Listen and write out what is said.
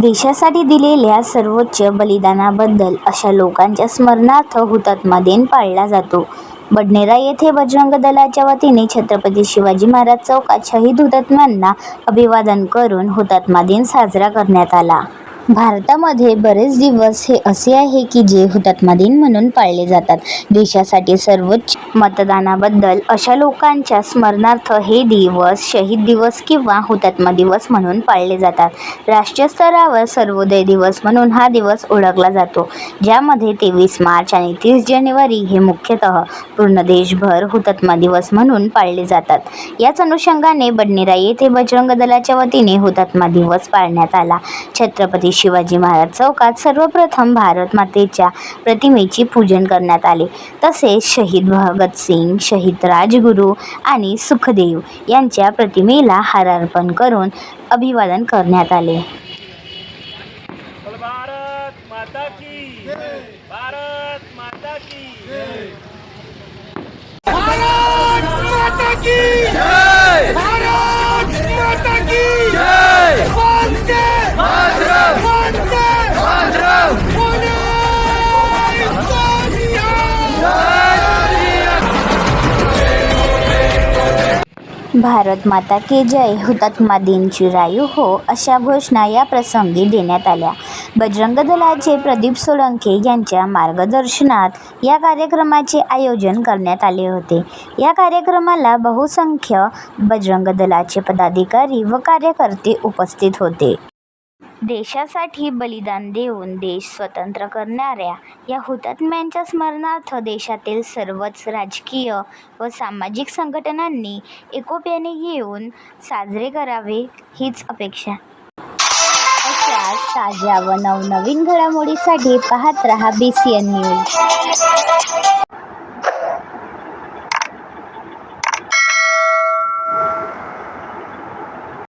देशासाठी दिलेल्या सर्वोच्च बलिदानाबद्दल अशा लोकांच्या स्मरणार्थ हुतात्मा दिन पाळला जातो. बडनेरा येथे बजरंग दलाच्या वतीने छत्रपती शिवाजी महाराज चौकात शहीद हुतात्म्यांना अभिवादन करून हुतात्मा दिन साजरा करण्यात आला. भारतामध्ये बरेच दिवस हे असे आहे की जे हुतात्मा दिन म्हणून पाळले जातात. देशासाठी सर्वोच्च मतदानाबद्दल अशा लोकांच्या स्मरणार्थ हे दिवस शहीद दिवस किंवा हुतात्मा दिवस म्हणून पाळले जातात. राष्ट्रीय स्तरावर सर्वोदय दिवस म्हणून हा दिवस ओळखला जातो, ज्यामध्ये तेवीस मार्च आणि तीस जानेवारी हे मुख्यतः पूर्ण देशभर हुतात्मा दिवस म्हणून पाळले जातात. याच अनुषंगाने बडनेरा येथे बजरंग दलाच्या वतीने हुतात्मा दिवस पाळण्यात आला. छत्रपती शिवाजी महाराज चौकात सर्वप्रथम भारत मातेच्या प्रतिमेचे पूजन करण्यात आले. तसेच शहीद भगतसिंग, शहीद राजगुरू आणि सुखदेव यांच्या प्रतिमेला हार अर्पण करून अभिवादन करण्यात आले. भारत माता की भारत माता की जय हुतात्मा दिन चिरायू हो अशा घोषणा या प्रसंगी देण्यात आल्या. बजरंग दलाचे प्रदीप सोळंके यांच्या मार्गदर्शनात या कार्यक्रमाचे आयोजन करण्यात आले होते. या कार्यक्रमाला बहुसंख्य बजरंग दलाचे पदाधिकारी व कार्यकर्ते उपस्थित होते. देशासाठी बलिदान देऊन देश स्वतंत्र करणाऱ्या या हुतात्म्यांच्या स्मरणार्थ देशातील सर्वच राजकीय व सामाजिक संघटनांनी एकोप्याने येऊन साजरे करावे हीच अपेक्षा. अशाच ताज्या व नवनवीन घडामोडीसाठी पाहत रहा बीसीएन न्यूज.